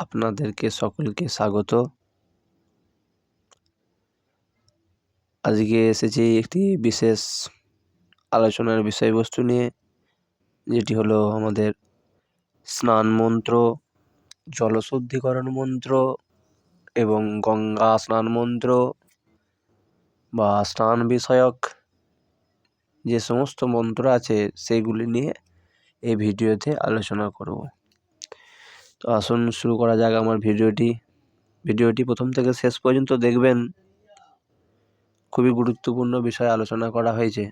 আপনাদেরকে সকলকে স্বাগত। আজকে এসেছি একটি বিশেষ আলোচনার বিষয়বস্তু নিয়ে, যেটি হলো আমাদের স্নান মন্ত্র, জলশুদ্ধিকরণ মন্ত্র এবং গঙ্গা স্নান মন্ত্র বা স্নান বিষয়ক যে সমস্ত মন্ত্র আছে সেইগুলি নিয়ে এই ভিডিওতে আলোচনা করব। তো আসুন, শুরু করা যাক আমার ভিডিওটি। ভিডিওটি প্রথম থেকে শেষ পর্যন্ত দেখবেন। খুবই গুরুত্বপূর্ণ বিষয়ে আলোচনা করা হয়েছে।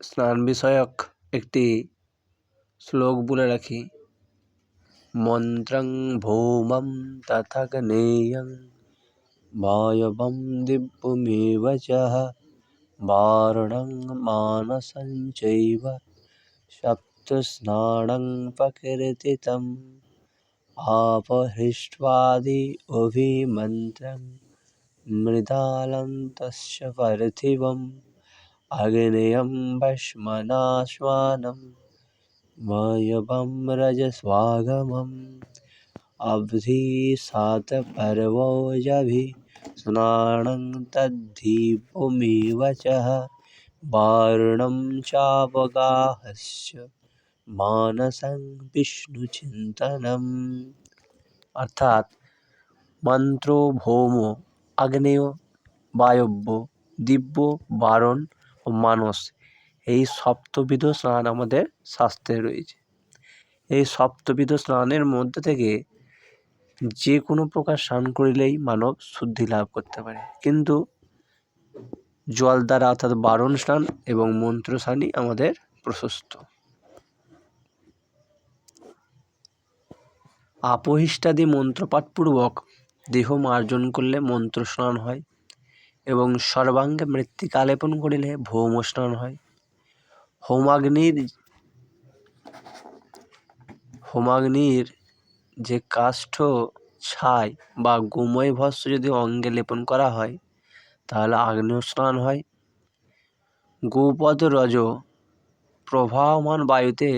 স্নান বিষয়ক একটি শ্লোক বলে রাখি। মন্ত্রং ভৌমং তথগনেয়ং यवं दिवुमिवचः वारुणं मानसं चैव शप्तृस्नानं प्रकीर्तितम्। आपहृष्ट्वादि अभिमन्त्रं मृदालं तस्य पृथिवम् अग्नियं भष्मनाश्वानं वायवं रजस्वागमम्। अब्धिसातपर्वोजभि स्नानं तद्धीपमेव च वारुणं चावगाहस्य মানসং বিষ্ণু চিন্তনম অর্থাৎ মন্ত্র ভৌম আগ্নেয় বায়ব্য দিব্য বারণ ও মানস এই সপ্তবিধ স্নান আমাদের শাস্ত্রে রয়েছে এই সপ্তবিধ স্নানের মধ্যে থেকে যে কোনো প্রকার স্নান করিলেই মানব শুদ্ধি লাভ করতে পারে। কিন্তু জল দ্বারা অর্থাৎ বারণ স্নান এবং মন্ত্র স্নানই আমাদের প্রশস্ত। আপহিষ্টাদি মন্ত্রপাঠপূর্বক দেহ মার্জন করলে মন্ত্র স্নান হয় এবং সর্বাঙ্গে মৃত্তিকা লেপন করিলে ভৌম স্নান হয়। হোমাগ্নির হোমাগ্নির যে কাষ্ঠ ছাই বা গোময় ভস্ম যদি অঙ্গে লেপন করা হয়, তাহলে আগ্নেয় স্নান হয়। গোপদ রজ প্রবাহমান বায়ুতে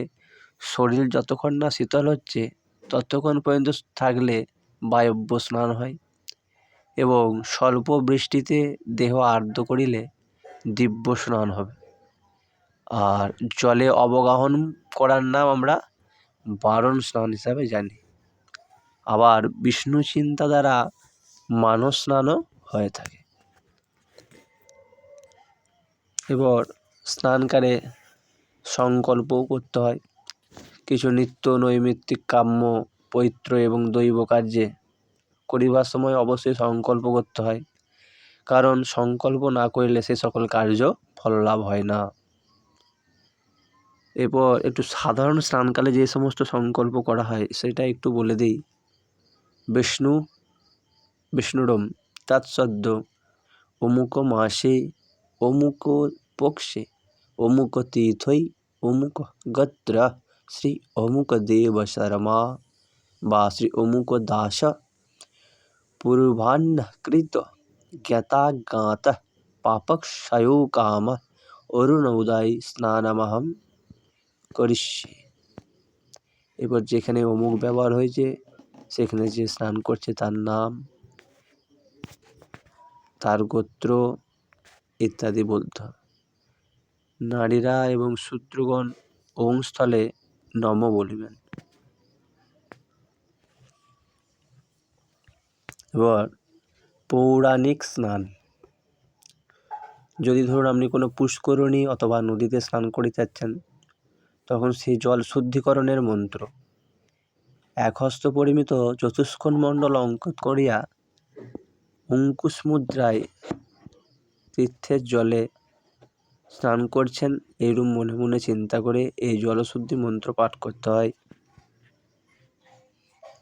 শরীর যতক্ষণ না শীতল হচ্ছে, ততক্ষণ পর্যন্ত থাকলে বায়ব্য স্নান হয় এবং স্বল্প বৃষ্টিতে দেহ আর্দ্র করিলে দিব্য স্নান হবে। আর জলে অবগাহন করার নাম আমরা বারণ স্নান হিসাবে জানি। আবার বিষ্ণু চিন্তা দ্বারা মানস স্নানও হয়ে থাকে। এবার স্নানকালে সংকল্পও করতে হয়। কিছু নিত্য নৈমিত্তিক কাম্য, পৈত্র এবং দৈব কার্যে করিবার সময় অবশ্যই সংকল্প করতে হয়। কারণ সংকল্প না করলে সে সকল কার্য ফললাভ হয় না। এরপর একটু সাধারণ স্নানকালে যে সমস্ত সংকল্প করা হয়, সেটা একটু বলে দিই। বিষ্ণু বিষ্ণুরম তৎসদ্য অমুক মাসে অমুক পক্ষে অমুক তীর্থই অমুক গত্র শ্রী অমুক দেব শর্মা বা শ্রী অমুক দাস পূর্বাহ্নকৃত জ্ঞাতাজ্ঞাত পাপক্ষয়ো কাম অরুণোদয় স্নানমহম করিষ্যে। এবার যেখানে অমুক ব্যবহার হয়েছে সেখানে যে স্নান করছে তার নাম, তার গোত্র ইত্যাদি বলতে হবে নারীরা এবং শূদ্রগণ ওং স্থলে নম বলিবেন। এবার পৌরাণিক স্নান। যদি ধরুন আপনি কোনো পুষ্করণী অথবা নদীতে স্নান করে যাচ্ছেন, তখন সেই জল শুদ্ধিকরণের মন্ত্র এক হস্ত পরিমিত চতুষ্কোণ মণ্ডল অঙ্কিত করিয়া অঙ্কুশ মুদ্রায় তীর্থের জলে স্নান করছেন এইরূপ মনে মনে চিন্তা করে এই জলশুদ্ধি মন্ত্র পাঠ করতে হয়।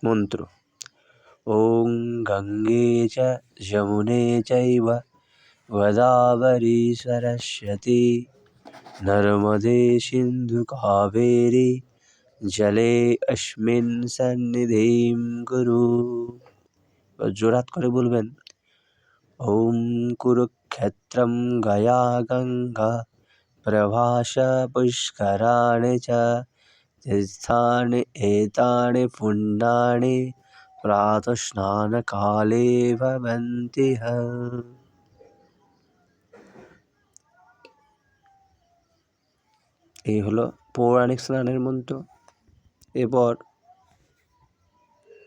মন্ত্র। ওং গঙ্গে যমুনে চৈব গোদাবরী সরস্বতী নর্মদে সিন্ধু কাবেরী জলে অস্মিন সন্নিধিম গুরু জোরাত করে বলবেন ওম কুরুক্ষেত্রম গয়া গঙ্গা প্রভাস পুষ্করাণি চ তীর্থানি এতানি পুণ্যানি প্রাতঃস্নানকালে ভবন্তি হ এই হলো পৌরাণিক স্নানের মন্ত্র। এরপর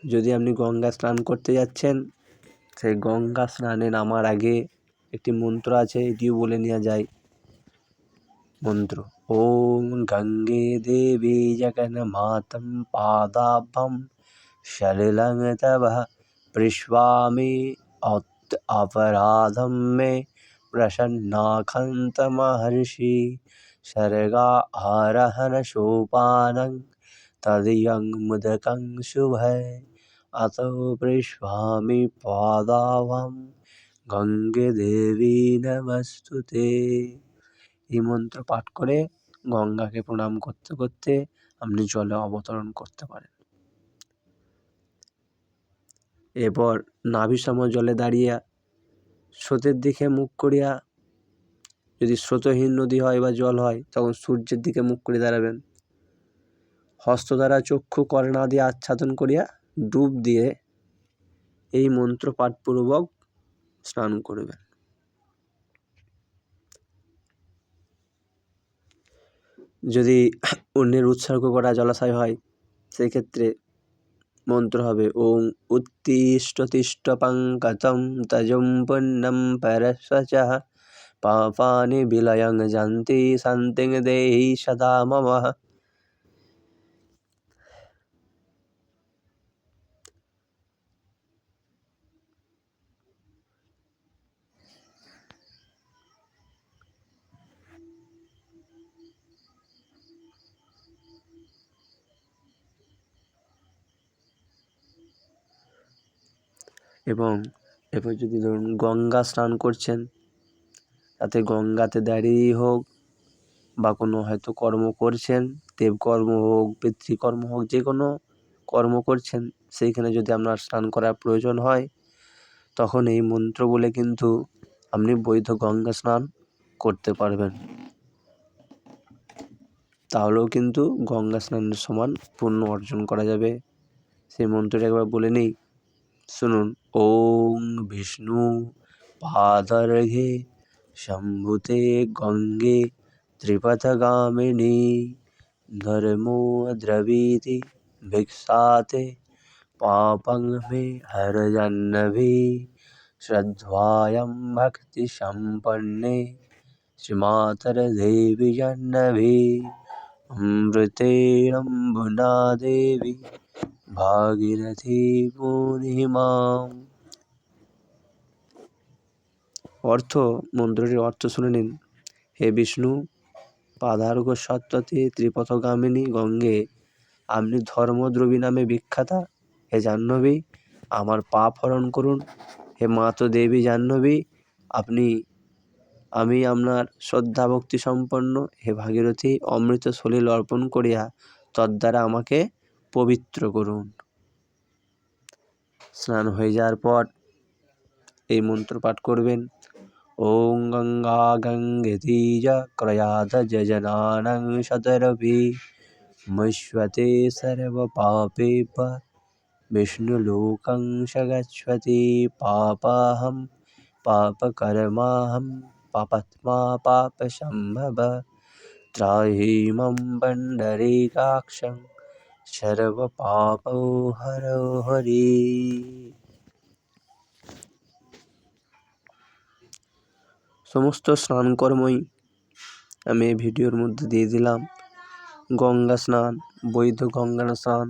যদি আপনি গঙ্গা স্নান করতে যাচ্ছেন সেই গঙ্গা স্নানে নামার আগে একটি মন্ত্র আছে এটিও বলে নেওয়া যায় মন্ত্র ওম গঙ্গে দেবী জগন্মাতম পাদাভম সলিলং তব পৃষ্বামি অপরাধম মে প্রসন্নাখন্ত মহর্ষি सर्गा आरहन सोपानं तदीयं मुदकं शुभय अतो पृष्ठामि পাদাবাম গঙ্গে দেবী নমস্তুতে এই মন্ত্র পাঠ করে গঙ্গাকে প্রণাম করতে করতে আপনি জলে অবতরণ করতে পারেন এরপর নাভিসম জলে দাঁড়িয়ে স্রোতের দিকে মুখ করিয়া যদি স্রোতহীন নদী হয় বা জল হয় তখন সূর্যের দিকে মুখ করে দাঁড়াবেন হস্ত দ্বারা চক্ষু করণা দিয়ে আচ্ছাদন করিয়া ডুব দিয়ে এই মন্ত্র পাঠপূর্বক স্নান করবেন। যদি অন্যের উৎসর্গ করা জলাশয় হয় সেই ক্ষেত্রে মন্ত্র হবে ওম উত্তিষ্ট তিষ্ট পঙ্কতম তজম পুণ্যম পরস্বচ পাপানি বিলয়ং জান্তি শান্তিং দেহি সদা মম। এবং এরপর যদি ধরুন গঙ্গা স্নান করছেন, তাতে গঙ্গাতে দাঁড়িয়েই হোক বা কোনো হয়তো কর্ম করছেন, দেবকর্ম হোক, পিতৃকর্ম হোক, যে কোনো কর্ম করছেন, সেইখানে যদি আপনার স্নান করার প্রয়োজন হয়, তখন এই মন্ত্র বলে কিন্তু আপনি বৈধ গঙ্গা স্নান করতে পারবেন। তাহলেও কিন্তু গঙ্গা স্নানের সমান পুণ্য অর্জন করা যাবে সেই মন্ত্রটা একবার বলে নিই শুনুন ওং বিষ্ণু পাদর্ঘে শম্ভুতে গঙ্গে ত্রিপথগামিনী ধর্মো দ্রবীতি भिक्षाते पापं मे हरजन्नभि श्रद्धायं भक्तिसम्पन्ने श्रीमातरदेवी जह्नभि अमृतेरम्बुना देवी ভাগীরথী পূর্ণিমাম অর্থ মন্ত্রটির অর্থ শুনে নিন হে বিষ্ণু পাদার্ঘ সত্যতে ত্রিপথগামিনী গঙ্গে আপনি ধর্মদ্রবী নামে বিখ্যাতা হে জাহ্নবী আমার পাপ হরণ করুন হে মাতো দেবী জাহ্নবী আপনি আমি আপনার শ্রদ্ধা ভক্তি সম্পন্ন হে ভাগীরথী, অমৃত সলিল অর্পণ করিয়া তদ্বারা আমাকে পবিত্র করুন। স্নান হয়ে যাওয়ার পর এই মন্ত্র পাঠ করবেন। ওং গঙ্গা গঙ্গে তীজ ক্রয়াধ যজনানং শতরভি মৈশ্বতে সর্বপাপেপ বিষ্ণুলোকং স গচ্ছতি পাপাহম, পাপকর্মাহম। পাপাত্মা পাপসম্ভব ত্রাহি মম পণ্ডরীকাক্ষং সর্বপাপো হর হরি সমস্ত স্নানকর্মই আমি এই ভিডিওর মধ্যে দিয়ে দিলাম। গঙ্গা স্নান, বৈধ গঙ্গা স্নান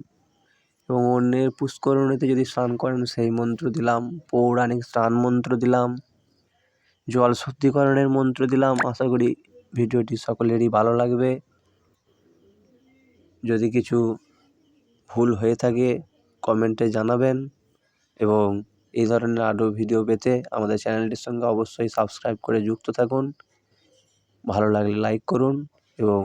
এবং অন্যের পুষ্করণীতে যদি স্নান করেন সেই মন্ত্র দিলাম, পৌরাণিক স্নান মন্ত্র দিলাম। জল শুদ্ধিকরণের মন্ত্র দিলাম। আশা করি ভিডিওটি সকলেরই ভালো লাগবে। যদি কিছু ভুল হয়ে থাকে, কমেন্টে জানাবেন এবং এই ধরনের আরও ভিডিও পেতে আমাদের চ্যানেলটির সঙ্গে অবশ্যই সাবস্ক্রাইব করে যুক্ত থাকুন। ভালো লাগলে লাইক করুন এবং